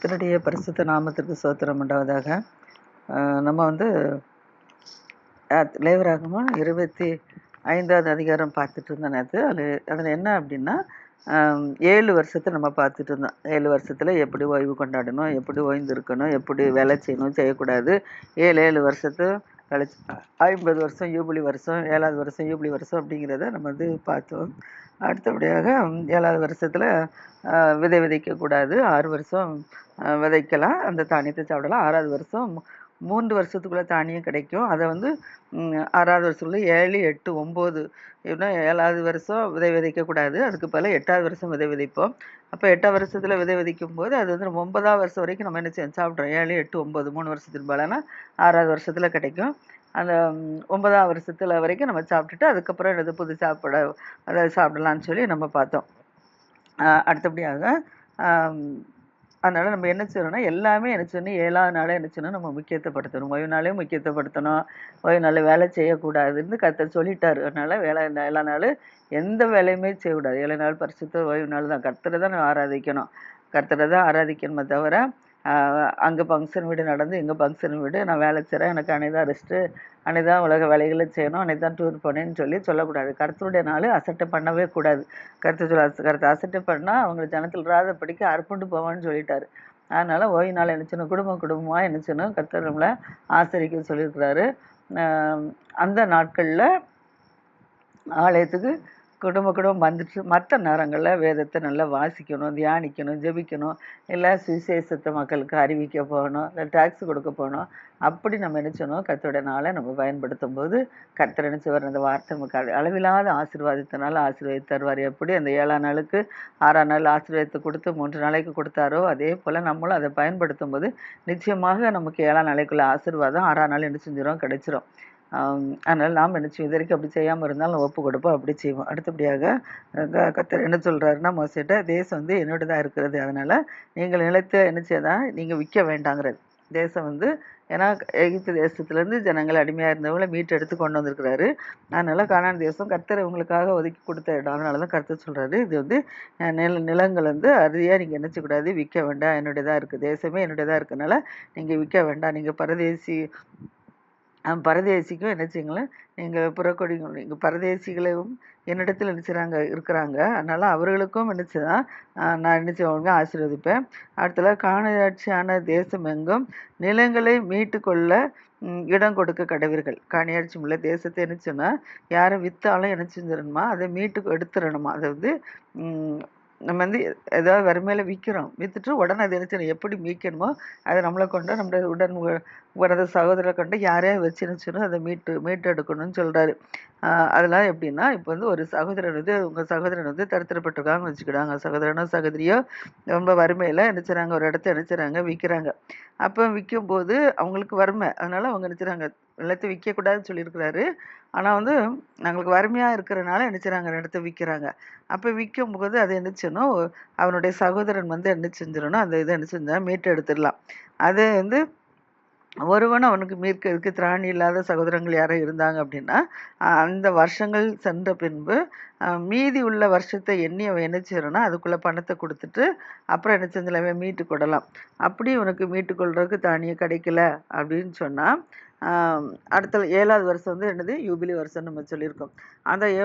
கர்த்தருடைய பரிசுத்த நாமத்திற்கு சோத்திரம் உண்டாவதாக. நம்ம வந்து அஹ், இருபத்தி ஐந்தாவது அதிகாரம் பார்த்துட்டு இருந்தோம் நேற்று அது அதில் என்ன அப்படின்னா ஏழு வருஷத்தை நம்ம பார்த்துட்டு இருந்தோம். ஏழு வருஷத்தில் எப்படி ஓய்வு கொண்டாடணும் எப்படி ஓய்ந்து இருக்கணும் எப்படி வேலை செய்யணும் செய்யக்கூடாது. ஏழு ஏழு வருஷத்து கழிச்சு ஐம்பது வருஷம் யூபிலி வருஷம் ஏழாவது வருஷம் யூபிலி வருஷம் அப்படிங்கிறத நம்ம வந்து பார்த்தோம். அடுத்தபடியாக ஏழாவது வருஷத்தில் விதை விதைக்கக்கூடாது. ஆறு வருஷம் விதைக்கலாம். அந்த தானியத்தை சாப்பிடலாம். ஆறாவது வருஷம் மூன்று வருஷத்துக்குள்ளே தானியம் கிடைக்கும். அதை வந்து ஆறாவது வருஷத்துக்குள்ள ஏழு எட்டு ஒம்பது இன்னும் ஏழாவது வருஷம் விதை விதைக்கக்கூடாது அதுக்கு பல எட்டாவது வருஷம் விதை விதைப்போம். அப்போ எட்டாவது வருஷத்தில் விதை விதைக்கும் போது அது வந்து நம்ம ஒன்பதாவது வருஷம் வரைக்கும் நம்ம என்ன செஞ்சு சாப்பிட்றோம்? ஏழு எட்டு ஒம்பது மூணு வருஷத்துக்கு பலனா ஆறாவது வருஷத்தில் கிடைக்கும். அந்த ஒன்பதாவது வருஷத்தில் வரைக்கும் நம்ம சாப்பிட்டுட்டு அதுக்கப்புறம் என்னது புது சாப்பிட அதாவது சாப்பிடலான்னு சொல்லி நம்ம பார்த்தோம். அடுத்தபடியாக அதனால நம்ம என்ன செய்யறோம்னா எல்லாமே என்ன செய்யணும் ஏழாவது நாளே என்ன செய்யணும் நம்ம முக்கியத்துவப்படுத்தணும். ஓய்வு நாளையும் முக்கியத்துவப்படுத்தணும். ஓய்வு நாள் வேலை செய்யக்கூடாதுன்னு கத்தர் சொல்லிட்டாரு. அதனால வேலை ஏழா நாள் எந்த வேலையுமே செய்யக்கூடாது. ஏழு நாள் பரிசுத்த ஓய்வு நாள் தான். கர்த்தரை தான் நம்ம ஆராதிக்கணும். கர்த்தரை தான் ஆராதிக்கணுமே தவிர அங்கே ஃபங்க்ஷன் வீடு நடந்து இங்கே ஃபங்க்ஷன் வீடு. நான் வேலை செய்கிறேன் எனக்கு அன்னைதான் ரெஸ்ட்டு அன்னைதான் உலக வேலைகளை செய்யணும். அன்னைதான் டூர் போனேன்னு சொல்லி சொல்லக்கூடாது. கருத்துடைய நாள் அசட்டை பண்ணவே கூடாது. கருத்து சொல்ல கருத்து அசட்டை பண்ணால் அவங்க ஜனத்தில் ராதப்படிக்கு அர்ப்பண்டு போவான்னு சொல்லிட்டாரு. அதனால் ஓய்வு நாள் என்னச்சுன்னு குடும்பம் குடும்பமாக என்னச்சுன்னு கர்த்தர் நம்மளை ஆசிரிக்க சொல்லியிருக்கிறாரு. அந்த நாட்களில் ஆலயத்துக்கு குடும்ப குடும்பம் வந்துட்டு மற்ற நேரங்களில் வேதத்தை நல்லா வாசிக்கணும் தியானிக்கணும் ஜெபிக்கணும். இல்லை சுவிசேஷத்தை மக்களுக்கு அறிவிக்க போகணும் இல்லை டாக்ஸ் கொடுக்க போகணும். அப்படி நம்ம நினச்சணும் கத்தோட நாளை நம்ம பயன்படுத்தும் போது கர்த்தர் நினச்சவர் அந்த வார்த்தை நமக்கு அளவில்லாத ஆசீர்வாதத்தினால ஆசீர்வாதி தருவார். எப்படி? அந்த ஏழாம் நாளுக்கு ஆறாம் நாள் ஆசீர்வாதத்தை கொடுத்து மூன்று நாளைக்கு கொடுத்தாரோ அதே போல் நம்மளும் அதை பயன்படுத்தும் போது நிச்சயமாக நமக்கு ஏழாம் நாளைக்குள்ள ஆசீர்வாதம் ஆறாம் நாள் என்ன செஞ்சிடும் கிடைச்சிரும். அதனால் நாம் என்ன செய்வோம்? இது வரைக்கும் அப்படி செய்யாமல் இருந்தாலும் ஒப்பு கொடுப்போம். அப்படி செய்வோம். அடுத்தபடியாக கத்தர் க- என்ன சொல்கிறாருன்னா மோசிட்ட தேசம் வந்து என்னோடதாக இருக்கிறது. அதனால் நீங்கள் நிலத்தை என்ன செய்யதான் நீங்கள் விற்க வேண்டாங்கிறது. தேசம் வந்து ஏன்னா எகிப்து தேசத்துலேருந்து ஜனங்கள் அடிமையாக இருந்தவங்களை மீட்டு எடுத்து கொண்டு வந்திருக்கிறாரு. அதனால் கானான் தேசம் கர்த்தர் இவங்களுக்காக ஒதுக்கி கொடுத்த இடம். அதனால தான் கர்த்தர் சொல்கிறாரு இது வந்து நில நிலங்கள் வந்து அறுதியாக நீங்கள் என்ன விற்க வேண்டாம். என்னுடையதாக இருக்குது தேசமே என்னுடையதாக இருக்கனால நீங்கள் விற்க வேண்டாம். நீங்கள் பரதேசி பரதேசிக்கும் என்ன செய்யுங்களேன் எங்கள் புறக்கொடிகளும் எங்கள் பரதேசிகளையும் என்னிடத்தில் என்ன செய்கிறாங்க இருக்கிறாங்க. அதனால் அவர்களுக்கும் நினச்சிதான் நான் என்ன செய்வாங்க ஆசீர்வதிப்பேன். அடுத்தது காணியாட்சியான தேசம் எங்கும் நிலங்களை மீட்டு கொள்ள இடம் கொடுக்க கடவீர்கள். காணியாட்சி உள்ள தேசத்தை என்ன சொன்னால் யாரை விற்றாலும் என்ன செஞ்சிடணுமா? அதை மீட்டு எடுத்துடணுமா? அதை வந்து நம்ம வந்து ஏதாவது வறுமையில் விற்கிறோம் விற்றுட்டு உடனே அதை என்ன எப்படி மீட்கணுமோ அதை நம்மளை கொண்டு நம்முடைய உடன் உ- சகோதரரை கொண்டு யாரையாவது வச்சு என்ன அதை மீட்டு மீட்டு எடுக்கணும்னு சொல்கிறாரு அதெல்லாம் எப்படின்னா இப்போ வந்து ஒரு சகோதரன் வந்து உங்கள் சகோதரன் வந்து தடுத்துடப்பட்டிருக்காங்க வச்சுக்கிடாங்க சகோதரனோ சகோதரியோ ரொம்ப வறுமையில் என்ன ஒரு இடத்த என்ன விற்கிறாங்க அப்போ விற்கும் போது அவங்களுக்கு வறுமை. அதனால் அவங்க நினச்சிறாங்க நிலத்தை விற்கக்கூடாதுன்னு சொல்லியிருக்கிறாரு. ஆனால் வந்து அவங்களுக்கு வறுமையாக இருக்கிறனால என்ன செய்றாங்க? இடத்த விற்கிறாங்க. அப்போ விற்கும் போது அது என்ன செய்யணும் அவனுடைய சகோதரன் வந்து என்ன செஞ்சிடணும்? அந்த இதை என்ன செஞ்சா மீட்டு எடுத்துடலாம். அது வந்து ஒருவன் அவனுக்கு மீட்கிறதுக்கு திராணி இல்லாத சகோதரங்கள் யாரும் இருந்தாங்க அப்படின்னா அந்த வருஷங்கள் சென்ற பின்பு மீதி உள்ள வருஷத்தை எண்ணி அவன் என்ன செய்யறான்னா அதுக்குள்ள பணத்தை கொடுத்துட்டு அப்புறம் என்ன செஞ்சல மீட்டு கொடலாம். அப்படி உனக்கு மீட்டு கொள்றதுக்கு தானியம் கிடைக்கல அப்படின்னு சொன்னா அடுத்த ஏழாவது வருஷம் வந்து என்னது? யூபிலி வருஷம்னு நம்ம சொல்லியிருக்கோம். அந்த ஏ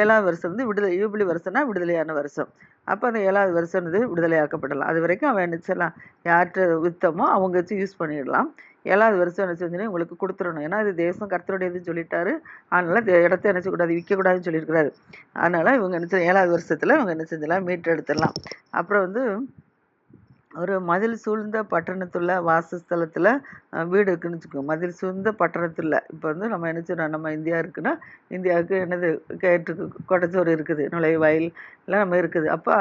ஏழாவது வருஷம் வந்து விடுதலை யூபிலி வருஷம்னா விடுதலையான வருஷம். அப்போ அந்த ஏழாவது வருஷம் வந்து விடுதலையாக்கப்படலாம். அது வரைக்கும் அவன் நினச்சலாம் யார்கிட்ட வித்தமோ அவங்க வச்சு யூஸ் பண்ணிடலாம். ஏழாவது வருஷம் என்ன செஞ்சோன்னா உங்களுக்கு கொடுத்துடணும். ஏன்னா இது தேசம் கர்த்தருடையதுன்னு சொல்லிட்டாரு. அதனால் இடத்த என்ன விற்கக்கூடாதுன்னு சொல்லியிருக்கிறாரு. அதனால இவங்க என்ன ஏழாவது வருஷத்தில் இவங்க என்ன செஞ்சலாம்? மீட்டு எடுத்துடலாம் அப்புறம் வந்து ஒரு மதில் சூழ்ந்த பட்டணத்துள்ள வாசஸ்தலத்தில் வீடு இருக்குன்னு வச்சுக்கோங்க. மதில் சூழ்ந்த பட்டணத்தில் இப்போ வந்து நம்ம என்ன செய்றோம் நம்ம இந்தியா இருக்குன்னா இந்தியாவுக்கு என்னது? கேட்டுக்கு கொடச்சோறு இருக்குது நுழைவாயில் எல்லாம் நம்ம இருக்குது. அப்போ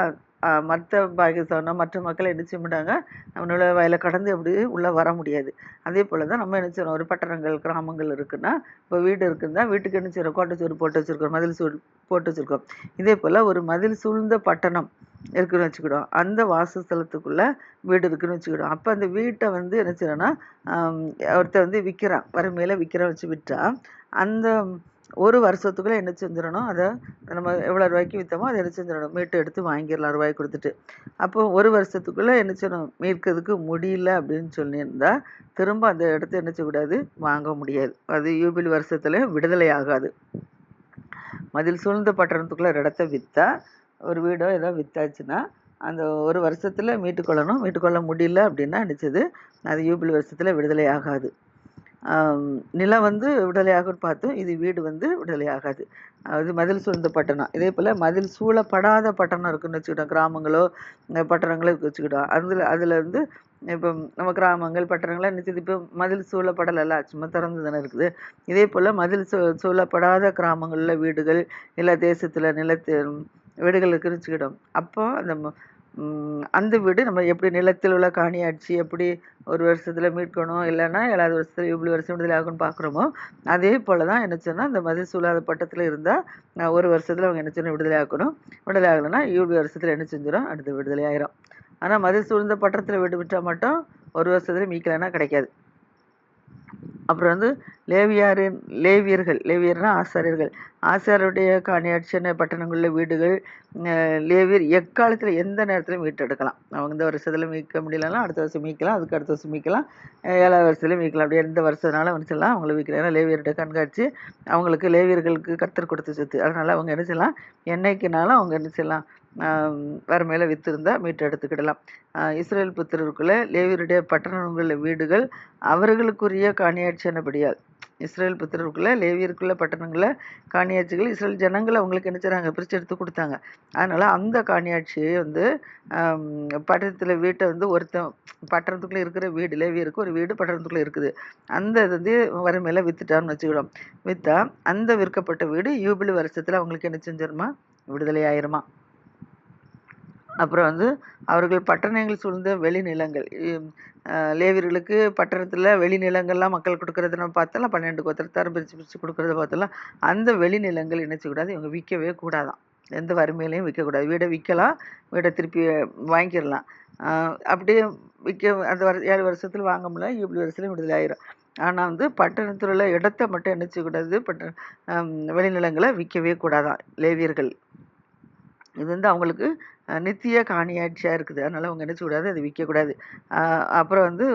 மற்ற பாகிஸ்தானோ மற்ற மக்கள் என்ன செய்ய மாட்டாங்க நம்ம நுழைவாயில கடந்து எப்படி உள்ளே வர முடியாது. அதே போல் தான் நம்ம என்ன ஒரு பட்டணங்கள் கிராமங்கள் இருக்குன்னா இப்போ வீடு இருக்குன்னா வீட்டுக்கு என்ன செய்றோம் கோட்டைச்சோறு போட்டு வச்சுருக்கோம் மதில் சூழ் போட்டு வச்சுருக்கோம் இதே போல் ஒரு மதில் சூழ்ந்த பட்டணம் இருக்குன்னு வச்சுக்கிடும் அந்த வாசஸ்தலத்துக்குள்ள வீடு இருக்குன்னு வச்சுக்கிடும் அப்போ அந்த வீட்டை வந்து என்ன செய்யணும்னா ஒருத்தர் வந்து விற்கிறான் வறுமையில விற்கிறான் வச்சு விற்றா அந்த ஒரு வருஷத்துக்குள்ளே என்ன செஞ்சிடணும்? அதை நம்ம எவ்வளோ ரூபாய்க்கு விற்றோமோ அதை என்ன செஞ்சிடணும்? மீட்டு எடுத்து வாங்கிடலாம் ரூபாய் கொடுத்துட்டு. அப்போ ஒரு வருஷத்துக்குள்ளே என்ன செய்யணும்? மீட்கிறதுக்கு முடியல அப்படின்னு சொல்லியிருந்தா திரும்ப அந்த இடத்த என்ன செய்யக்கூடாது? வாங்க முடியாது. அது யூபில் வருஷத்துல விடுதலை ஆகாது. மதில் சூழ்ந்த பட்டணத்துக்குள்ள ஒரு இடத்த விற்றா ஒரு வீடோ ஏதோ விற்றாச்சுன்னா அந்த ஒரு வருஷத்தில் மீட்டுக்கொள்ளணும் மீட்டுக்கொள்ள முடியல அப்படின்னா நினச்சது அது யூபிலி வருஷத்தில் விடுதலை ஆகாது. நிலம் வந்து விடுதலையாகும்னு பார்த்தோம். இது வீடு வந்து விடுதலை ஆகாது. அது மதில் சூழ்ந்த பட்டணம். இதே போல் மதில் சூழப்படாத பட்டணம் இருக்குன்னு வச்சுக்கிட்டோம். கிராமங்களோ இந்த பட்டணங்களோ வச்சுக்கிட்டோம். அதில் அதில் வந்து இப்போ நம்ம கிராமங்கள் பட்டணங்கள்லாம் நினச்சது இப்போ மதில் சூழப்படலைல்ல சும்மா திறந்து தானே இருக்குது. இதே போல் மதில் சூ சூழப்படாத கிராமங்களில் வீடுகள் இல்லை தேசத்தில் நிலத்து வீடுகள் இருக்குன்னு வச்சுக்கிட்டோம் அப்போ அந்த அந்த வீடு நம்ம எப்படி நிலத்தில் உள்ள காணியாட்சி எப்படி ஒரு வருஷத்தில் மீட்கணும் இல்லைன்னா ஏழாவது வருஷத்தில் இவ்வளோ வருஷம் விடுதலை ஆகும்னு பார்க்குறோமோ அதே போல தான் என்ன சொன்னால் அந்த மதில் சூழாத பட்டத்தில் இருந்தால் ஒரு வருஷத்தில் அவங்க என்ன செய்யணும் விடுதலை ஆக்கணும். விடுதலை ஆகலைன்னா இவ்வளோ வருஷத்தில் என்ன செஞ்சிடும் அடுத்து விடுதலை ஆயிரும். ஆனால் மதில் சூழ்ந்த பட்டத்தில் வீடு விட்டால் மட்டும் ஒரு வருஷத்தில் மீட்கலைன்னா கிடைக்காது. அப்புறம் வந்து லேவியாரின் லேவியர்கள் லேவியர்னா ஆசாரியர்கள். ஆசாரியருடைய காணியாட்சியான பட்டணங்களில் வீடுகள் லேவியர் எக்காலத்தில் எந்த நேரத்திலையும் மீட்டெடுக்கலாம் அவங்க இந்த வருஷத்தில் மீட்க முடியலன்னா அடுத்த வருஷம் மீட்கலாம் அதுக்கு அடுத்த வருஷம் மீட்கலாம் ஏழாவது வருஷத்துல மீட்கலாம். அப்படி எந்த வருஷம்னாலும் வந்து சொல்லலாம் அவங்கள மீட்கலாம் ஏன்னா லேவியருடைய கண்காட்சி அவங்களுக்கு லேவியர்களுக்கு கத்தர் கொடுத்து சொத்து. அதனால அவங்க என்ன செய்யலாம்? என்னைக்குனாலும் அவங்க என்ன செய்யலாம்? வறுமையில் வித்திருந்தா மீட்டு எடுத்துக்கிடலாம். இஸ்ரேல் புத்திரருக்குள்ள லேவியருடைய பட்டணங்களில் வீடுகள் அவர்களுக்குரிய காணியாட்சியானபடியால் இஸ்ரேல் புத்திரருக்குள்ள லேவியருக்குள்ள பட்டணங்களில் காணியாட்சிகள் இஸ்ரேல் ஜனங்கள் அவங்களுக்கு என்ன செய்கிறாங்க பிரித்து எடுத்து கொடுத்தாங்க. அதனால் அந்த காணியாட்சியை வந்து பட்டணத்தில் வீட்டை வந்து ஒருத்தன் பட்டணத்துக்குள்ளே இருக்கிற வீடு லேவியருக்கு ஒரு வீடு பட்டணத்துக்குள்ளே இருக்குது. அந்த இது வந்து வறுமையில் வித்துட்டான்னு வச்சுக்கிடும். வித்தா அந்த விற்கப்பட்ட வீடு யூபிலி வருஷத்தில் அவங்களுக்கு என்ன செஞ்சிருமா? விடுதலை ஆயிருமா? அப்புறம் வந்து அவர்கள் பட்டணங்கள் சூழ்ந்த வெளிநிலங்கள். லேவியர்களுக்கு பட்டணத்தில் வெளிநிலங்கள்லாம் மக்கள் கொடுக்கறத நம்ம பார்த்தலாம் பன்னெண்டு கோத்திரத்தார் பிரித்து பிரித்து கொடுக்கறத பார்த்தலாம் அந்த வெளிநிலங்கள் என்ன செய்யக்கூடாது? இவங்க விற்கவே கூடாதான். எந்த வறுமையிலையும் விற்கக்கூடாது. வீடை விற்கலாம் வீடை திருப்பி வாங்கிடலாம். அப்படியே விற்க அந்த வர ஏழு வருஷத்தில் வாங்க முடியல யூபிலி வருஷத்துல விடுதலை ஆயிரும். ஆனால் வந்து பட்டணத்தில் உள்ள இடத்த மட்டும் என்ன செய்யக்கூடாது? பட்ட வெளிநிலங்களை விற்கவே கூடாதான் லேவியர்கள். இது வந்து அவங்களுக்கு நித்திய காணியாட்சியாக இருக்குது. அதனால அவங்க என்ன செய்யக்கூடாது அதை விற்கக்கூடாது அப்புறம் வந்து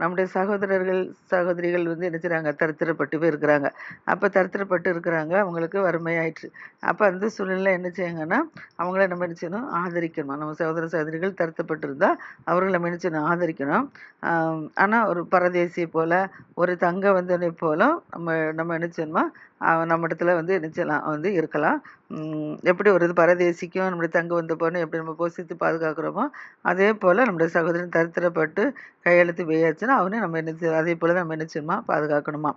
நம்முடைய சகோதரர்கள் சகோதரிகள் வந்து என்ன செய்கிறாங்க தரித்திரப்பட்டு போய் இருக்கிறாங்க அப்போ தரித்திரப்பட்டு இருக்கிறாங்க. அவங்களுக்கு வறுமையாயிற்று. அப்போ அந்த சூழ்நிலை என்ன செய்யுங்கன்னா அவங்கள நம்ம என்ன செய்யணும்? ஆதரிக்கணும். நம்ம சகோதர சகோதரிகள் தருத்தப்பட்டிருந்தால் அவர்களை நம்ம என்ன செய்யணும்? ஆதரிக்கணும். ஆனால் ஒரு பரதேசி போல் ஒரு தங்க வந்தனை போலும் நம்ம நம்ம என்ன செய்யணுமா? நம்ம இடத்துல வந்து என்ன செய்யலாம்? வந்து இருக்கலாம். எப்படி ஒரு இது பரதேசிக்கும் நம்முடைய தங்க வந்த பொண்ணு எப்படி நம்ம போஷித்து பாதுகாக்கிறோமோ அதே போல் நம்முடைய சகோதரன் தரித்திரப்பட்டு கையெழுத்து வேயாச்சுன்னா அவனே நம்ம என்ன செய்ய அதே போல நம்ம என்ன செய்யணுமா? பாதுகாக்கணுமா?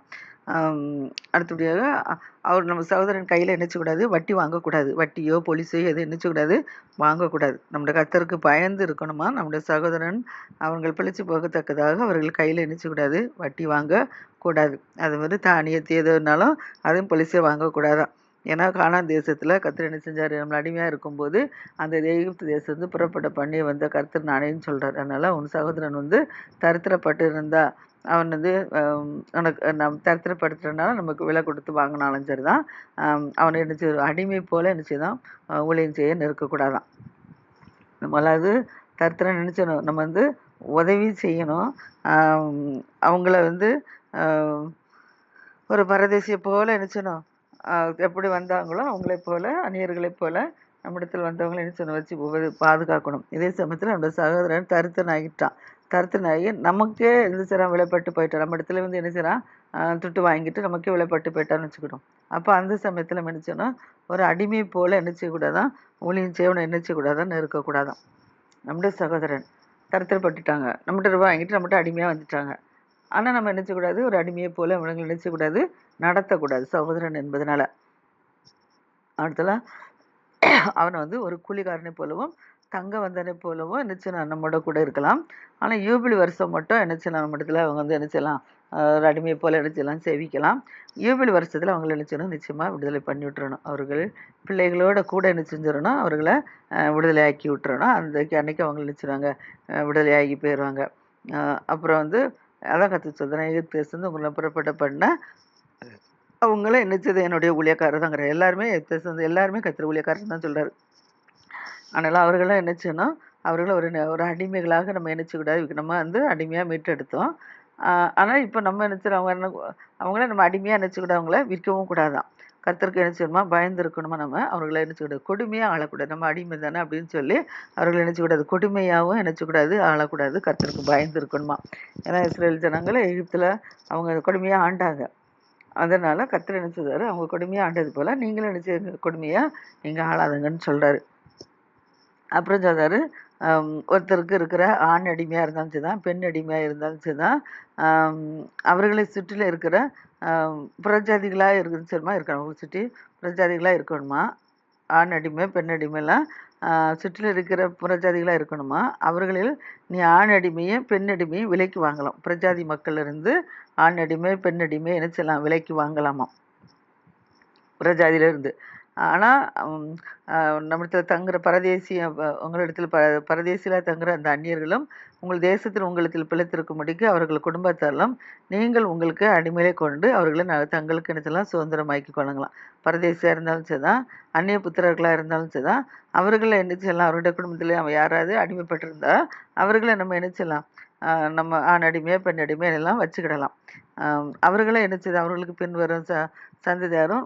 அடுத்தபடியாக அவர் நம்ம சகோதரன் கையில் என்னச்சக்கூடாது வட்டி வாங்கக்கூடாது. வட்டியோ போலீஸோ எதுவும் என்னச்சக்கூடாது வாங்கக்கூடாது. நம்முடைய கத்தருக்கு பயந்து இருக்கணுமா? நம்முடைய சகோதரன் அவங்கள் பிழைச்சி போகத்தக்கதாக அவர்கள் கையில் என்னச்சக்கூடாது வட்டி வாங்கக்கூடாது. அது மாதிரி தானியத்தை எதுனாலும் அதுவும் போலீஸே வாங்கக்கூடாதான். ஏன்னா கானான் தேசத்தில் கர்த்தர் என்ன செஞ்சார்? நம்மள அடிமையாக இருக்கும்போது அந்த எகிப்து தேசத்து வந்து புறப்பட பண்ணி வந்த கர்த்தர் நானேன்னு சொல்கிறார் அதனால் உன் சகோதரன் வந்து தரித்திரப்பட்டு இருந்தா அவன் வந்து உனக்கு நம் தரித்திரப்படுத்துறதுனால நமக்கு விலை கொடுத்து வாங்கினாலும் சரி தான் அவனை என்ன செய்ய அடிமை போல என்ன செய்தான்? ஊழியம் செய்ய நிற்கக்கூடாதான். நம்மளாவது தரித்திரம் நினச்சணும் நம்ம வந்து உதவி செய்யணும். அவங்கள வந்து ஒரு பரதேசியை போல நினச்சணும் எப்படி வந்தாங்களோ அவங்களை போல அந்நியர்களைப் போல நம்மிடத்தில் வந்தவங்களை என்ன சொன்ன வச்சு உப- பாதுகாக்கணும். இதே சமயத்தில் நம்ம சகோதரன் தருத்தன் ஆகிட்டான் தருத்தன் ஆகி நமக்கே என்ன செய்றான் விலைப்பட்டு போயிட்டான் நம்ம இடத்துல வந்து என்ன செய்கிறான் துட்டு வாங்கிட்டு நமக்கே விலைப்பட்டு போயிட்டான்னு வச்சுக்கிட்டோம் அப்போ அந்த சமயத்தில் நம்ம என்ன செய்யணும்? ஒரு அடிமை போல் என்ன செய்யக்கூடாதான்? ஊழியம் செய்யணும் என்ன செய்யக்கூடாதான் இருக்கக்கூடாதான். நம்முடைய சகோதரன் தரித்திரப்பட்டுட்டாங்க நம்மகிட்ட ரூபாய் வாங்கிட்டு நம்மகிட்ட அடிமையாக வந்துட்டாங்க. ஆனால் நம்ம நினச்சக்கூடாது ஒரு அடிமையை போல அவனுங்களை நினச்சக்கூடாது நடத்தக்கூடாது. சகோதரன் என்பதனால. அடுத்தலாம் அவனை வந்து ஒரு கூலிக்காரனை போலவும் தங்க வந்தனை போலவும் என்னச்சுனா நம்மோட கூட இருக்கலாம். ஆனால் யூபிலி வருஷம் மட்டும் என்னச்சுனா நம்ம இடத்துல அவங்க வந்து என்ன செய்யலாம் ஒரு அடிமையை போல நினச்சலாம் சேவிக்கலாம். யூபிலி வருஷத்தில் அவங்கள என்ன நிச்சயமாக விடுதலை பண்ணி விட்டுறணும். அவர்கள் பிள்ளைகளோட கூட என்ன செஞ்சிடணும். அவர்களை விடுதலை ஆக்கி விட்டுறணும். அந்த அன்னைக்கு அவங்க நினச்சிடுவாங்க விடுதலை ஆகி போயிடுவாங்க அப்புறம் வந்து அதான் கற்று சொல்றேன். உங்களை புறப்பட்ட பண்ண அவங்கள என்னச்சது என்னுடைய ஊழியக்காரர் தாங்கிற எல்லாருமே எத்தேஸ் வந்து எல்லாருமே கத்திர ஊழியக்காரர் தான் சொல்கிறார் அதனால் அவர்களும் என்னச்சுன்னா செய்யணும் அவர்களும் ஒரு ஒரு அடிமைகளாக நம்ம நினச்சிக்கூடாது நம்ம வந்து அடிமையாக மீட்டெடுத்தோம். ஆனால் இப்போ நம்ம நினச்சிடும் அவங்க என்ன அவங்கள நம்ம அடிமையாக நினச்சிக்கூடாது அவங்கள விற்கவும் கூடாதான் கர்த்தருக்கு என்ன செய்யணுமா? பயந்துருக்கணுமா நம்ம? அவர்களை நினச்சிக்கூடாது கொடுமையாக ஆளக்கூடாது. நம்ம அடிமை தானே அப்படின்னு சொல்லி அவர்களை நினச்சிக்கூடாது கொடுமையாகவும் நினச்சிக்கூடாது ஆளக்கூடாது. கர்த்தருக்கு பயந்துருக்கணுமா? ஏன்னா இஸ்ரேல் ஜனங்களை எகிப்தில் அவங்க கொடுமையாக ஆண்டாங்க. அதனால் கர்த்தர் என்ன அவங்க கொடுமையாக ஆண்டது போல் நீங்களும் என்ன கொடுமையாக நீங்கள் ஆளாதுங்கன்னு சொல்கிறாரு அப்புறம் சொல்கிறாரு ஒருத்தருக்கு இருக்கிற ஆண் அடிமையாக இருந்தாலும் சரி தான் பெண் அடிமையாக இருந்தாலும் சரி தான் அவர்களை சுற்றில இருக்கிற புறஜாதிகளாக இருக்கு சரிமா இருக்கணும். அவங்களை சுற்றி புறஜாதிகளாக இருக்கணுமா? ஆண் அடிமை பெண் அடிமைலாம் சுற்றில இருக்கிற புறஜாதிகளாக இருக்கணுமா? அவர்களில் நீ ஆண் அடிமையை பெண் அடிமையை விலைக்கு வாங்கலாம். புறஜாதி மக்களிலிருந்து ஆண் அடிமை பெண் அடிமை என்ன செய்யலாம் விலைக்கு வாங்கலாமா புறஜாதியிலிருந்து. ஆனால் நம்மிடத்தில் தங்குற பரதேசிய உங்களிடத்தில் ப பரதேசியில் தங்குற அந்த அந்நியர்களும் உங்கள் தேசத்தில் உங்களிடத்தில் பிழைத்திருக்கும்படிக்கு அவர்கள் குடும்பத்தாலும் நீங்கள் உங்களுக்கு அடிமையிலே கொண்டு அவர்களை ந- தங்களுக்கு என்னத்தெல்லாம் சுதந்திரமாக்கி கொள்ளுங்களாம். பரதேசியாக இருந்தாலும் சரிதான் அந்நிய புத்திரர்களாக இருந்தாலும் சரிதான் அவர்களை என்ன செய்யலாம் அவருடைய குடும்பத்தில் அவன் யாராவது அடிமைப்பட்டிருந்தா அவர்களை நம்ம என்ன செய்யலாம் நம்ம ஆண் அடிமையாக பெண் அடிமையாக எல்லாம் வச்சுக்கிடலாம். அவர்களை என்ன செய்து அவர்களுக்கு பின் வரும் ச சந்ததியாரும்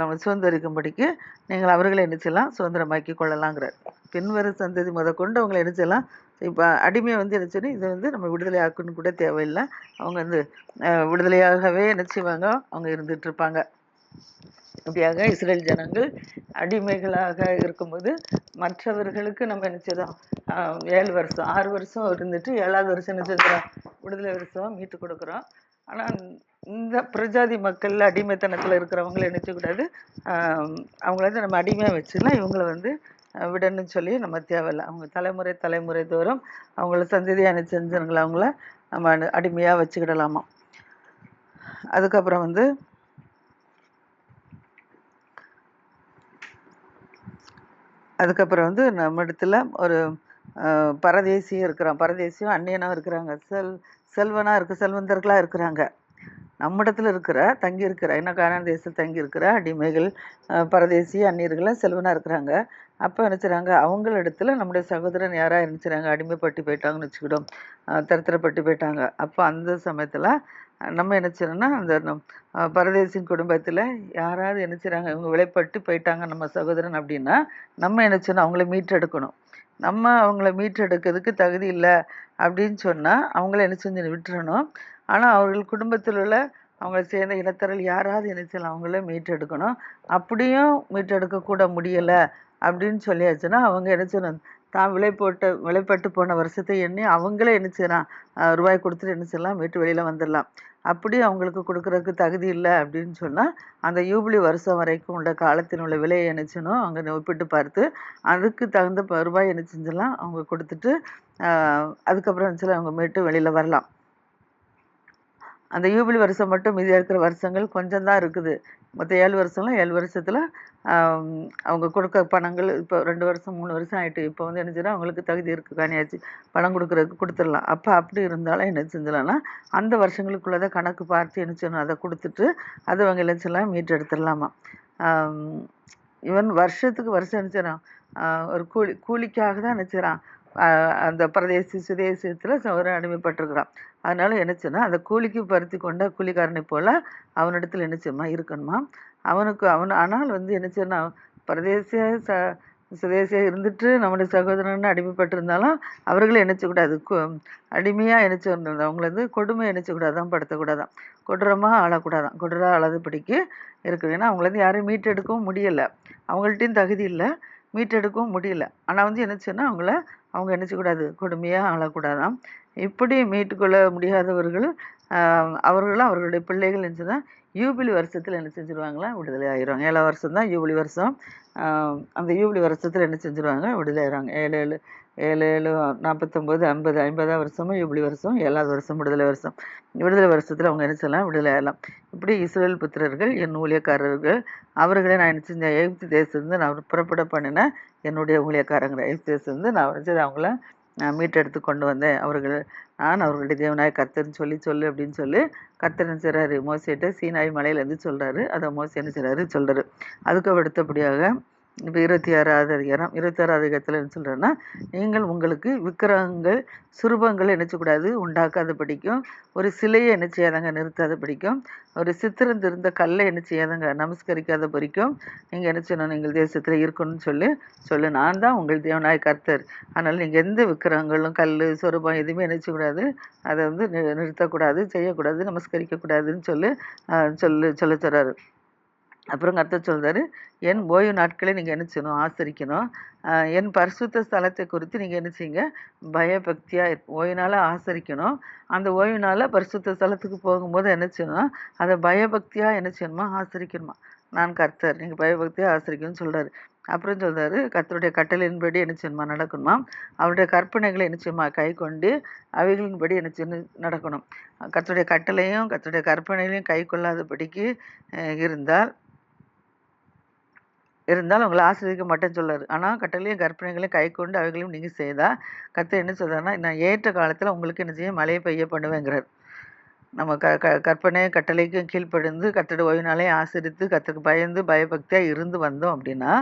நம்ம சுதந்திரிக்கும்படிக்கு நீங்கள் அவர்களை என்ன செய்யலாம்? சுதந்திரமாக்கி கொள்ளலாங்கிறார் பின்வரும் சந்ததி முத கொண்டு அவங்களை என்ன செய்யலாம்? இப்போ அடிமையை வந்து என்ன இது இதை வந்து நம்ம விடுதலை ஆக்கணும் கூட தேவையில்லை. அவங்க வந்து விடுதலையாகவே என்ன செய்வாங்க? அவங்க இருந்துட்டு இருப்பாங்க இப்படியாக இஸ்ரேல் ஜனங்கள் அடிமைகளாக இருக்கும்போது மற்றவர்களுக்கு நம்ம என்ன செய்தோம் ஏழு வருஷம் ஆறு வருஷம் இருந்துட்டு ஏழாவது வருஷம் என்ன விடுதலை வருஷம் மீட்டு கொடுக்குறோம். ஆனால் இந்த பிரஜாதி மக்கள் அடிமைத்தனத்தில் இருக்கிறவங்கள என்ன அவங்கள வந்து நம்ம அடிமையாக வச்சுக்கலாம் இவங்கள வந்து விடணும்னு சொல்லி நம்ம தேவையில்லை. அவங்க தலைமுறை தலைமுறை தோறும் அவங்கள சந்ததியான செஞ்சவங்களை அவங்கள நம்ம அடிமையாக வச்சுக்கிடலாமா? அதுக்கப்புறம் வந்து அதுக்கப்புறம் வந்து நம்ம இடத்துல ஒரு பரதேசியும் இருக்கிறான். பரதேசியும் அந்நியனாக இருக்கிறாங்க. செல் செல்வனாக இருக்கு செல்வந்தர்களாக இருக்கிறாங்க. நம்ம இடத்துல இருக்கிற தங்கி இருக்கிற என்ன காரணம் தேசத்தில் தங்கி இருக்கிற அடிமைகள் பரதேசி அந்நியர்கள்லாம் செல்வனாக இருக்கிறாங்க. அப்போ நினச்சிறாங்க அவங்களிடத்துல நம்முடைய சகோதரன் யாராக இருந்துச்சுறாங்க அடிமைப்பட்டு போயிட்டாங்கன்னு வச்சுக்கிட்டோம். தரத்திரப்பட்டு போயிட்டாங்க. அப்போ அந்த சமயத்தில் நம்ம என்ன செய்யணும்னா அந்த பரதேசின் குடும்பத்தில் யாராவது என்ன செய்றாங்க? இவங்க விலைப்பட்டு போயிட்டாங்க நம்ம சகோதரன் அப்படின்னா நம்ம என்ன செய்யணும்? அவங்கள மீட்டெடுக்கணும். நம்ம அவங்கள மீட்டெடுக்கிறதுக்கு தகுதி இல்லை அப்படின்னு சொன்னால் அவங்கள என்ன செஞ்சு விட்டுறணும்? ஆனால் அவர்கள் குடும்பத்தில் உள்ள அவங்கள சேர்ந்த இனத்தரல் யாராவது என்ன அவங்கள மீட்டெடுக்கணும். அப்படியும் மீட்டெடுக்கக்கூட முடியலை அப்படின்னு சொல்லியாச்சுன்னா அவங்க என்ன செய்யணும்? தான் விலை போட்ட விலைப்பட்டு போன வருஷத்தை எண்ணி அவங்களே என்ன செய்யலாம்? ரூபாய் கொடுத்துட்டு என்ன செய்யலாம்? வீட்டு வெளியில் வந்துடலாம். அப்படி அவங்களுக்கு கொடுக்குறதுக்கு தகுதி இல்லை அப்படின்னு சொன்னால் அந்த யூபிலி வருஷம் வரைக்கும் உள்ள காலத்தில் உள்ள விலையை என்ன அங்கே அவங்க ஒப்பிட்டு பார்த்து அதுக்கு தகுந்த ப- ரூபாய் என்ன செஞ்சலாம் அவங்க கொடுத்துட்டு அதுக்கப்புறம் என்ன அவங்க மீட்டு வெளியில் வரலாம். அந்த யூபிலி வருஷம் மட்டும் மீதி இருக்கிற வருஷங்கள் கொஞ்சம் தான் இருக்குது. மொத்த ஏழு வருஷம்லாம் ஏழு வருஷத்தில் அவங்க கொடுக்க பணங்கள் இப்போ ரெண்டு வருஷம் மூணு வருஷம் ஆகிட்டு இப்போ வந்து என்ன செய்யணும் அவங்களுக்கு தகுதி இருக்குது காணியாச்சு பணம் கொடுக்குறதுக்கு கொடுத்துடலாம். அப்போ அப்படி இருந்தாலும் என்ன செஞ்சலாம்னா அந்த வருஷங்களுக்குள்ளதை கணக்கு பார்த்து என்ன செய்யணும் அதை கொடுத்துட்டு அதை அவங்க என்ன செய்யலாம் மீட்டு எடுத்துடலாமா. ஈவன் வருஷத்துக்கு வருஷம் என்ன செய்யணும் ஒரு கூலி கூலிக்காக தான் நினச்சிடறான் அந்த பிரதேசி சுதேசத்தில் ஒரு அடிமைப்பட்டிருக்கிறான். அதனால என்ன அந்த கூலிக்கு பருத்தி கொண்ட கூலிக்காரனை போல அவனிடத்தில் என்னச்சுமா இருக்கணுமா? அவனுக்கு அவன் ஆனால் வந்து என்ன செய்யணும் பிரதேசிய ச சுதேசியாக இருந்துட்டு நம்முடைய சகோதரன் அடிமைப்பட்டிருந்தாலும் அவர்களும் இணைச்சக்கூடாது செய்யக்கூடாது? கு- அடிமையா என்ன அவங்கள வந்து கொடுமை இணைச்சக்கூடாதான் படுத்தக்கூடாதான். கொடூரமாக ஆளக்கூடாதான். கொடூரா ஆளாதபடிக்கு இருக்குது ஏன்னா அவங்கள வந்து யாரையும் மீட்டெடுக்கவும் முடியலை. அவங்கள்ட்டையும் தகுதி இல்லை. மீட்டெடுக்கவும் முடியல. ஆனால் வந்து என்னச்சுன்னா அவங்கள அவங்க என்ன செய்யக்கூடாது கொடுமையாக ஆளக்கூடாதாம். இப்படி மீட்டுக்கொள்ள முடியாதவர்கள் அவர்களும் அவர்களுடைய பிள்ளைகள் என்னச்சுன்னா யூபிலி வருஷத்தில் என்ன செஞ்சுருவாங்களா? விடுதலை ஆயிடுவாங்க. ஏழாம் வருஷம் தான் யூபிலி வருஷம். அந்த யூபிலி வருஷத்தில் என்ன செஞ்சுருவாங்க? விடுதலை ஆயிடுவாங்க. ஏழு ஏழு ஏழு ஏழு நாற்பத்தொம்போது ஐம்பது ஐம்பதாம் வருஷமும் யூபிலி வருஷம் ஏழாவது வருஷம் விடுதலை வருஷம். விடுதலை வருஷத்தில் அவங்க என்ன செய்யலாம்? விடுதலை ஆகலாம் இப்படி இஸ்ரேல் புத்திரர்கள் என் ஊழியக்காரர்கள் அவர்களை நான் என்ன செஞ்சேன்? எகிப்து தேசத்துலேருந்து நான் புறப்பட பண்ணினேன் என்னுடைய ஊழியக்காரங்க எகிப்து வந்து நான் வந்து அவங்கள நான் மீட்டெடுத்து கொண்டு வந்தேன். அவர்கள் நான் அவர்களுடைய தேவனாய் கர்த்தர்னு சொல்லி சொல்லு அப்படின்னு சொல்லி கத்தர்னு செய்கிறாரு மோசையிட்ட சீனாய் மலையிலேருந்து சொல்கிறாரு அதை மோசை என்ன செய்கிறாரு சொல்கிறாரு அதுக்கு அடுத்தபடியாக இப்போ இருபத்தி ஆறாவது அதிகாரம் இருபத்தி ஆறாவது அதிகாரத்தில் என்ன சொல்கிறேன்னா நீங்கள் உங்களுக்கு விக்கிரகங்கள் சுரூபங்கள் நினச்சக்கூடாது உண்டாக்காத படிக்கும் ஒரு சிலையை என்ன செய்யாதங்க நிறுத்தாத படிக்கும் ஒரு சித்திரம் திருந்த கல்லை என்ன செய்யாதங்க நமஸ்கரிக்காத படிக்கும் நீங்கள் என்ன செய்யணும் நீங்கள் தேசத்தில் இருக்கணும்னு சொல்லி சொல்லு நான் தான் உங்கள் தேவனாய் கர்த்தர். அதனால் நீங்கள் எந்த விக்கிரகங்களும் கல் சுரூபம் எதுவுமே நினச்சக்கூடாது அதை வந்து நிறுத்தக்கூடாது செய்யக்கூடாது நமஸ்கரிக்கக்கூடாதுன்னு சொல்லி சொல்லு சொல்ல சொல்கிறாரு அப்புறம் கர்த்தர் சொல்கிறாரு என் ஓய்வு நாட்களை நீங்கள் என்ன செய்யணும்? ஆசரிக்கணும். என் பரிசுத்த ஸ்தலத்தை குறித்து நீங்கள் என்ன செய்யுங்க? பயபக்தியாக ஓய்வு நாளாக ஆசரிக்கணும். அந்த ஓய்வு நாளில் பரிசுத்த ஸ்தலத்துக்கு போகும்போது என்ன செய்யணும் அதை பயபக்தியாக என்ன செய்யணுமா? ஆசரிக்கணுமா? நான் கர்த்தர் நீங்கள் பயபக்தியாக ஆசரிக்கணும்னு சொல்கிறாரு அப்புறம் சொல்கிறாரு கர்த்தருடைய கட்டளையின்படி என்ன செய்யணுமா? நடக்கணுமா? அவருடைய கற்பனைகளை என்ன செய்யுமா கை கொண்டு அவைகளின்படி என்ன செய்யணும்? நடக்கணும். கர்த்தருடைய கட்டளையும் கர்த்தருடைய கற்பனைகளையும் கை கொள்ளாதபடிக்கு இருந்தால் இருந்தாலும் உங்களை ஆசிரியக்க மாட்டேன்னு சொல்லார். ஆனால் கட்டளையும் கற்பனைகளையும் கை கொண்டு அவைகளையும் நீங்கள் செய்தால் கற்று என்ன சொல்கிறாருன்னா நான் ஏற்ற காலத்தில் உங்களுக்கு என்ன செய்ய மழையை பெய்ய பண்ணுவேங்கிறார். நம்ம க க கற்பனை கட்டளைக்கும் கீழ்ப்படிந்து கத்தோட ஓய்வுனாலே ஆசிரித்து கத்துக்கு பயந்து பயபக்தியாக இருந்து வந்தோம் அப்படின்னா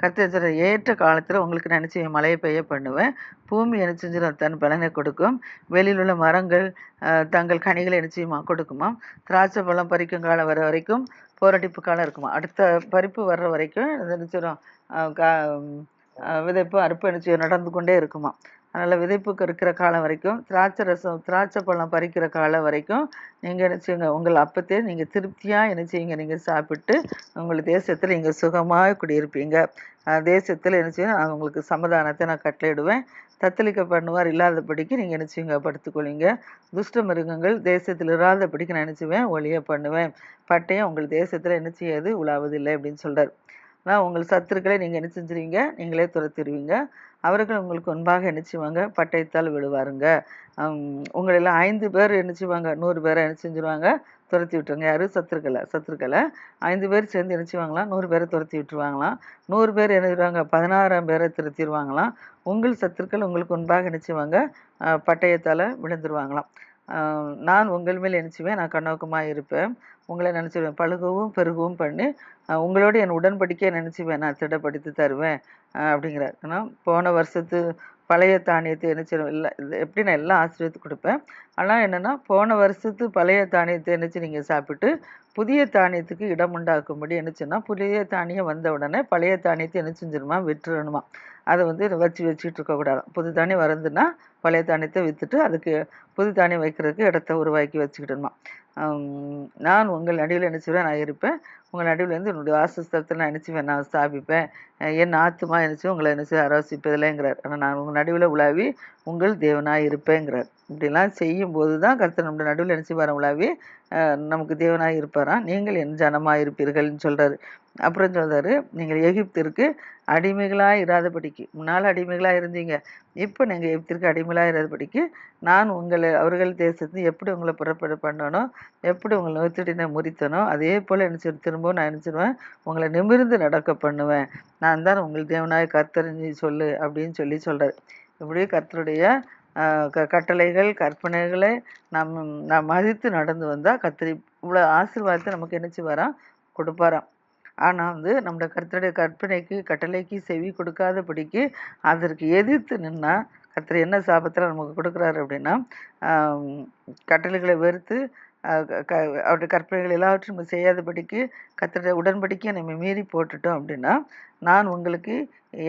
கத்தர் சொல்ற ஏற்ற காலத்தில் உங்களுக்கு நினச்சி மழையை பெய்ய பண்ணுவேன். பூமி என்ன செஞ்சிடும்? தன் பலனை கொடுக்கும். வெளியில் உள்ள மரங்கள் தங்கள் கனிகளை என்ன செய்யுமா? கொடுக்குமா? திராட்சை பழம் பறிக்கும் காலம் வர வரைக்கும் போராட்டிப்பு காலம் இருக்குமா? அடுத்த பறிப்பு வர்ற வரைக்கும் இது கா விதைப்பு அறுப்பு நிச்சயம் நடந்து கொண்டே இருக்குமா? அதனால் விதைப்புக்கு இருக்கிற காலம் வரைக்கும் திராட்சை ரசம் திராட்சை பழம் பறிக்கிற காலம் வரைக்கும் நீங்கள் என்ன செய்யுங்க உங்கள் அப்பத்தையே நீங்கள் திருப்தியாக என்ன செய்யுங்க நீங்கள் சாப்பிட்டு உங்கள் தேசத்தில் நீங்கள் சுகமாக குடியிருப்பீங்க. தேசத்தில் என்ன செய்யும் நான் உங்களுக்கு சமாதானத்தை நான் கட்டளையிடுவேன். தத்தளிக்க பண்ணுவார் இல்லாதபடிக்கு நீங்கள் என்ன செய்யுங்க படுத்துக்கொள்ளுங்க துஷ்ட மிருகங்கள் தேசத்தில் இராதபடிக்கு நான் நினச்சிவேன் ஒளிய பண்ணுவேன். பட்டயம் உங்கள் தேசத்தில் என்ன செய்யாது உலாவதில்லை அப்படின்னு சொல்கிறார் ஆனால் உங்கள் சத்துருக்களை நீங்கள் என்ன செஞ்சிருவீங்க நீங்களே துரத்திடுவீங்க. அவர்கள் உங்களுக்கு முன்பாக என்ன பட்டயத்தால் விழுவாருங்க. ஹம், உங்களெல்லாம் ஐந்து பேர் என்ன நூறு பேரை என்ன செஞ்சுருவாங்க துரத்தி விட்டுருங்க. யாரும் சத்துருக்களை சத்துருக்களை. ஐந்து பேர் சேர்ந்து என்ன நூறு பேரை துரத்தி விட்டுருவாங்களாம். நூறு பேர் என்ன பதினாறாம் பேரை திருத்திடுவாங்களாம் உங்கள் சத்துருக்கள் உங்களுக்கு முன்பாக என்ன பட்டயத்தால் விழுந்துருவாங்களாம். நான் உங்கள் மேல் நினச்சிவேன் நான் கண்ணோக்கமாக இருப்பேன். உங்களை நினச்சிடுவேன் பழுகவும் பெருகவும் பண்ணி உங்களோட என் உடன்படிக்கையை நினச்சிவேன். நான் திடப்படுத்தி தருவேன் அப்படிங்கிறார். ஏன்னா போன வருஷத்து பழைய தானியத்தை என்ன செய்யணும்? இல்லை இது எப்படி நான் எல்லாம் ஆசீர்வதித்து கொடுப்பேன்? ஆனால் என்னென்னா போன வருஷத்து பழைய தானியத்தை என்னச்சு நீங்கள் சாப்பிட்டு புதிய தானியத்துக்கு இடம் உண்டாக்கும்படி என்னச்சுன்னா புதிய தானியம் வந்த உடனே பழைய தானியத்தை என்ன செஞ்சிருமா விட்டுறணுமா? அதை வந்து வச்சு வச்சுக்கிட்டு இருக்கக்கூடாது புது தானியம் வரதுன்னா பழைய தானியத்தை விற்றுட்டு அதுக்கு புது தானியம் வைக்கிறதுக்கு இடத்த உருவாக்கி வச்சுக்கிடணுமா நான் உங்கள் நடுவில் என்ன செய்வேன்? நான் இருப்பேன். உங்கள் நடுவில் இருந்து என்னுடைய வாசஸ்தலத்தை நான் நினச்சிவேன் நான் ஸ்தாபிப்பேன். என் ஆத்துமா நினச்சி உங்களை நினச்சி செய்ய ஆரோசிப்பதில்லைங்கிறார் ஆனால் நான் உங்கள் நடுவில் உலாவி உங்கள் தேவனாக இருப்பேங்கிறார். இப்படிலாம் செய்யும்போது தான் கருத்து நம்முடைய நடுவில் நினச்சி வர உலாவி நமக்கு தேவனாக இருப்பாராம் நீங்கள் என் ஜனமாக இருப்பீர்கள்னு சொல்கிறாரு அப்புறம் சொல்கிறாரு நீங்கள் எகிப்திற்கு அடிமைகளாக இராதபடிக்கு. முன்னால் அடிமைகளாக இருந்தீங்க. இப்போ நீங்கள் எகிப்திற்கு அடிமை இராதபடிக்கு நான் உங்களை அவர்கள் தேசத்து எப்படி உங்களை புறப்பட பண்ணணும் எப்படி உங்களை நோத்திட்டினை முறித்தனோ அதே போல் என்ன திரும்பவும் நான் நினச்சிடுவேன் உங்களை நிமிர்ந்து நடக்க பண்ணுவேன். நான் தான் உங்கள் தேவனாய் கத்தறிஞ்சு சொல்லு அப்படின்னு சொல்லி சொல்கிறார் இப்படி கர்த்தருடைய க கட்டளைகள் கற்பனைகளை நம் நாம் மதித்து நடந்து வந்தால் கத்திரி இவ்வளோ ஆசீர்வாதத்தை நமக்கு என்னச்சு வரான் கொடுப்பாராம். ஆனால் வந்து நம்மளோட கருத்துடைய கற்பனைக்கு கட்டளைக்கு செவி கொடுக்காதபடிக்கு அதற்கு எதிர்த்து நின்னால் கர்த்தர் என்ன சாபத்தில் நமக்கு கொடுக்குறாரு அப்படின்னா கட்டளைகளை வெறுத்து க- அவருடைய கற்பனைகள் எல்லாவற்றையும் நம்ம செய்யாதபடிக்கு கத்தருடைய உடன்படிக்கையை நம்ம மீறி போட்டுட்டோம் அப்படின்னா நான் உங்களுக்கு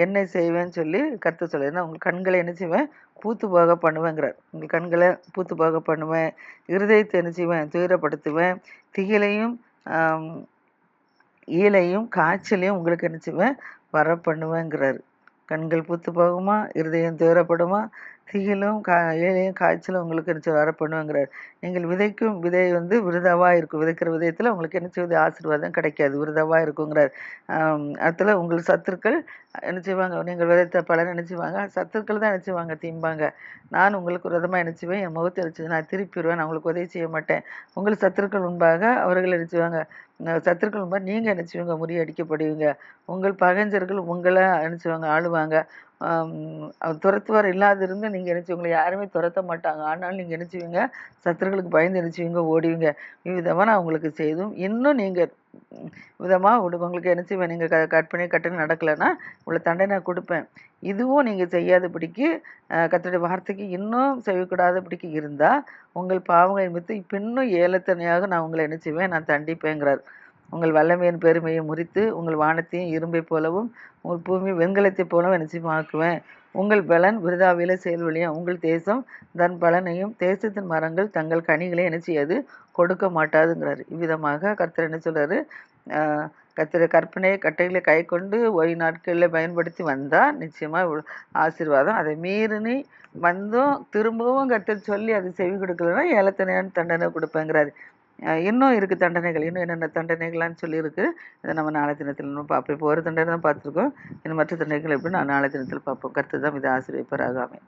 என்ன செய்வேன்னு சொல்லி கற்று சொல்லி உங்கள் கண்களை என்ன செய்வேன்? பூத்து போக பண்ணுவேங்கிறார். உங்கள் கண்களை பூத்து போக பண்ணுவேன். இருதயத்தை என்ன செய்வேன்? துயரப்படுத்துவேன். திகிலையும் ஈலையும் காய்ச்சலையும் உங்களுக்கு என்ன செய்வேன்? வர பண்ணுவேங்கிறாரு கண்கள் பூத்து போகுமா? இருதயம் துயரப்படுமா? திகிலும் கா ஏழையும் காய்ச்சலும் உங்களுக்கு என்ன வரப்படணுங்கிறார் வர நீங்கள் விதைக்கும் விதை வந்து விருதாவாக இருக்கும். விதைக்கிற விதயத்தில் உங்களுக்கு என்ன செய்வது ஆசீர்வாதம் கிடைக்காது. விருதாவாக இருக்குங்கிறார். ஆம், அடுத்தல உங்கள் சத்துருக்கள் என்ன செய்வாங்க நீங்கள் விதைத்த பலன் நினச்சிவாங்க. சத்துக்கள் தான் நினச்சிவாங்க தீம்பாங்க. நான் உங்களுக்கு விரதமாக நினச்சிவேன். என் முகத்தை வச்சு நான் திருப்பிடுவேன். நான் உங்களுக்கு உதவி செய்ய மாட்டேன். உங்கள் சத்துருக்கள் முன்பாக அவர்கள் நினச்சிவாங்க. சத்துருக்கள் முன்பாக நீங்கள் நினச்சிவங்க. முறியடிக்கப்படுவீங்க உங்கள் பகைஞ்சர்கள் உங்களை நினச்சிவாங்க ஆளுவாங்க. துரத்துவார் இல்லாதிருந்து நீங்கள் நினச்சிவங்களை யாருமே துரத்த மாட்டாங்க. ஆனாலும் நீங்கள் நினச்சிவீங்க. சத்துருக்களுக்கு பயந்து நினச்சிவீங்க ஓடிவீங்க. இவ்விதமாக நான் உங்களுக்கு செய்தும் இன்னும் நீங்கள் விதமாக உங்களுக்கு என்ன செய்வேன்? நீங்கள் க கற்பனை கட்டணை நடக்கலைன்னா உங்களை தண்டனை கொடுப்பேன். இதுவும் நீங்கள் செய்யாதபடிக்கு கத்தருடைய வார்த்தைக்கு இன்னும் செய்யக்கூடாதபடிக்கு இருந்தால் உங்கள் பாவங்களை நிமித்து இப்போ இன்னும் ஏலத்தனையாக நான் உங்களை என்ன செய்வேன்? நான் தண்டிப்பேங்கிறார். உங்கள் வல்லமையின் பெருமையை முறித்து உங்கள் வானத்தையும் இரும்பை போலவும் உங்கள் பூமி வெண்கலத்தை போலவும் நிச்சயமாக்குவேன் உங்கள் பலன் விருதாவில செயல்வழியும் உங்கள் தேசம் தன் பலனையும் தேசத்தின் மரங்கள் தங்கள் கனிகளை என்ன செய்யாது கொடுக்க மாட்டாதுங்கிறார். இவ்விதமாக கர்த்தர் என்ன சொல்றாரு? கத்திர கற்பனை கட்டைகளை கை கொண்டு ஓய்வு நாட்களில் பயன்படுத்தி வந்தால் நிச்சயமாக ஆசீர்வாதம். அதை மீறினி வந்தும் திரும்பவும் கத்தர் சொல்லி அது செவி கொடுக்கலன்னா ஏலத்தனையான தண்டனை கொடுப்பேங்கிறாரு. இன்னும் இருக்குது தண்டனைகள் இன்னும் என்னென்ன தண்டனைகள்லாம் சொல்லியிருக்கு. இதை நம்ம நாளை தினத்தில் இன்னும் பார்ப்போம். இப்போ ஒரு தண்டனை தான் பார்த்துருக்கோம். இன்னும் மற்ற தண்டனைகள் எப்படி நான் நாளை தினத்தில் பார்ப்போம். கருத்து தான் இது ஆசிரியப்பராகாமே